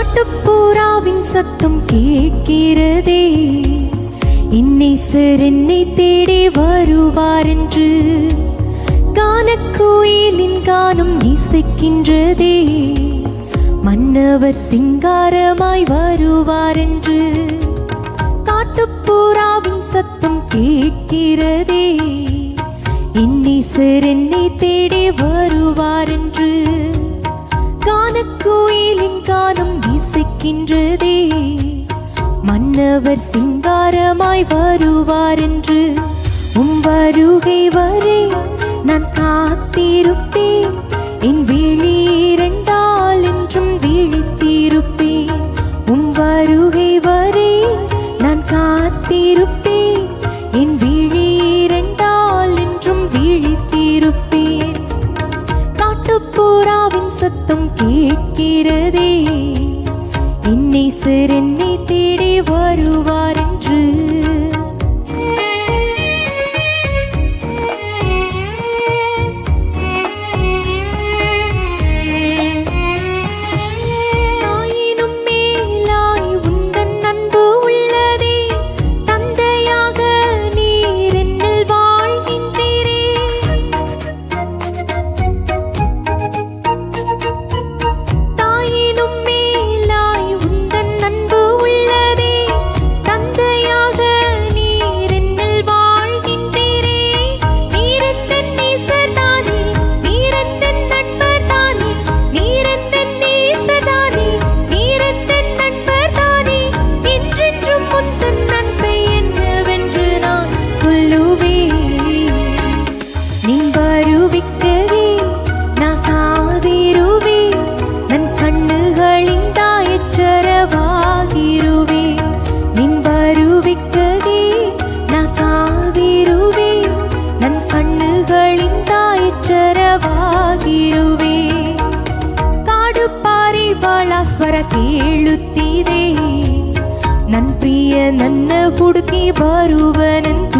நாட்டுப்புறாவின் சத்தம் கேட்கிறதே. இன்னை சார் என்னை தேடி வருவார் என்று கானக்குயிலின் கானம் இசைக்கின்றதே. மன்னவர் சிங்காரமாய் வருவார் என்று காட்டுப்புறாவின் சத்தம் கேட்கிறதே. இன்னிசர் என்னை தேடி வரு இசைக்கின்றதே மன்னவர் சிங்காரமாய் வருவார் என்று உம் வருகை வரை நான் காத்திருப்பேன். என் விழி இரண்டால் என்றும் விழித்திருப்பேன். உம் வருகை வரை நான் காத்திருப்பேன். என் விழி இரண்டால் என்றும் விழித்திருப்பேன். காட்டுப்புறாவின் சத்தம் கேட்கிறதே. இன்னை சிறு என்னை தேடி வருவார். ಎಚ್ಚರವಾಗಿರುವೆ ಕಾಡು ಪಾರಿವಾಳ ಸ್ವರ ಕೇಳುತ್ತಿದೆ. ನನ್ ಪ್ರಿಯ ನನ್ನ ಹುಡುಕಿ ಬರುವನಂತೂ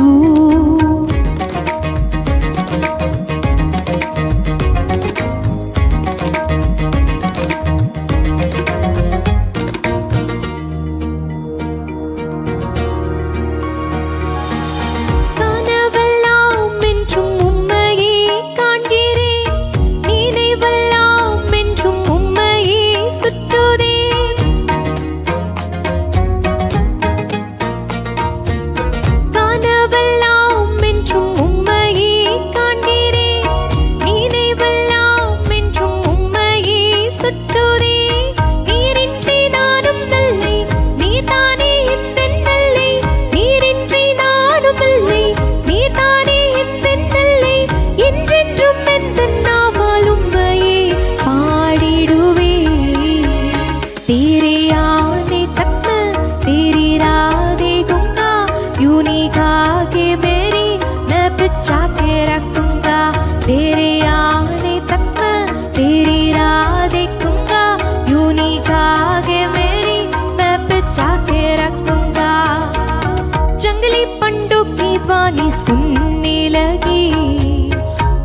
पंडों सुनने लगी।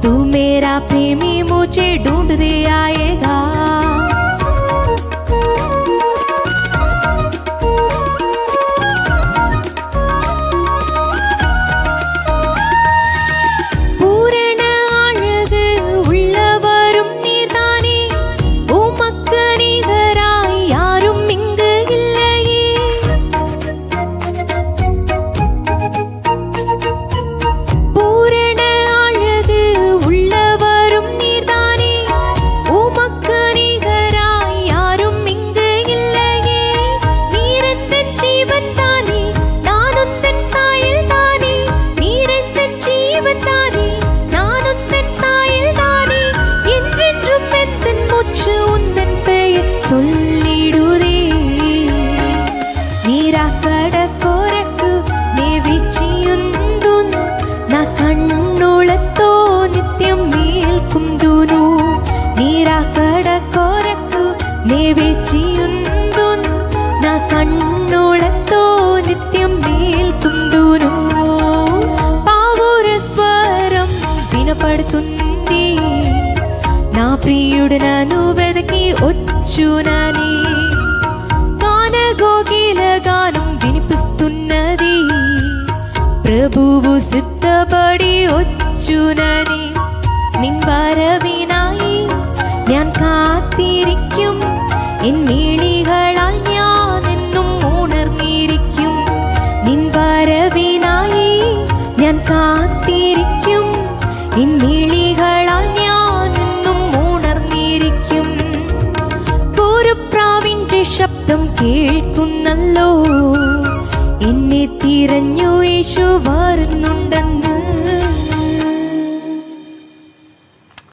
तू मेरा प्रेमी मुझे ढूंढ दे आएगा കടക്കോരക്ക് നീ വീഴ്ചയുന്നു നാ കണ്ണുളത്തോ നിത്യം മേൽക്കുന്തുനു നീരാ കടക്കോരക്ക് നീ വീഴ്ചയുന്നു നാ കണ്ണുളത്തോ നിത്യം മേൽക്കുന്തുനു പാവൂര സ്വരം వినపడుతుంది నా ప్రియుడు నన్ను వెదకి వచ్చునని గాన గోగిల గానం వినిపిస్తున్నది പിതാവു സിദ്ധപടി ഒച്ചുനനെ നിൻ വരവിനായി ഞാൻ കാത്തിരിക്കും എൻ മിഴികളാൽ ഞാൻ എന്നും ഉണർന്നിരിക്കും നിൻ വരവിനായി ഞാൻ കാത്തിരിക്കും എൻ മിഴികളാൽ ശബ്ദം കേൾക്കുന്നല്ലോ. എന്നെ തിരഞ്ഞു യേശു വരുന്നുണ്ടെന്ന്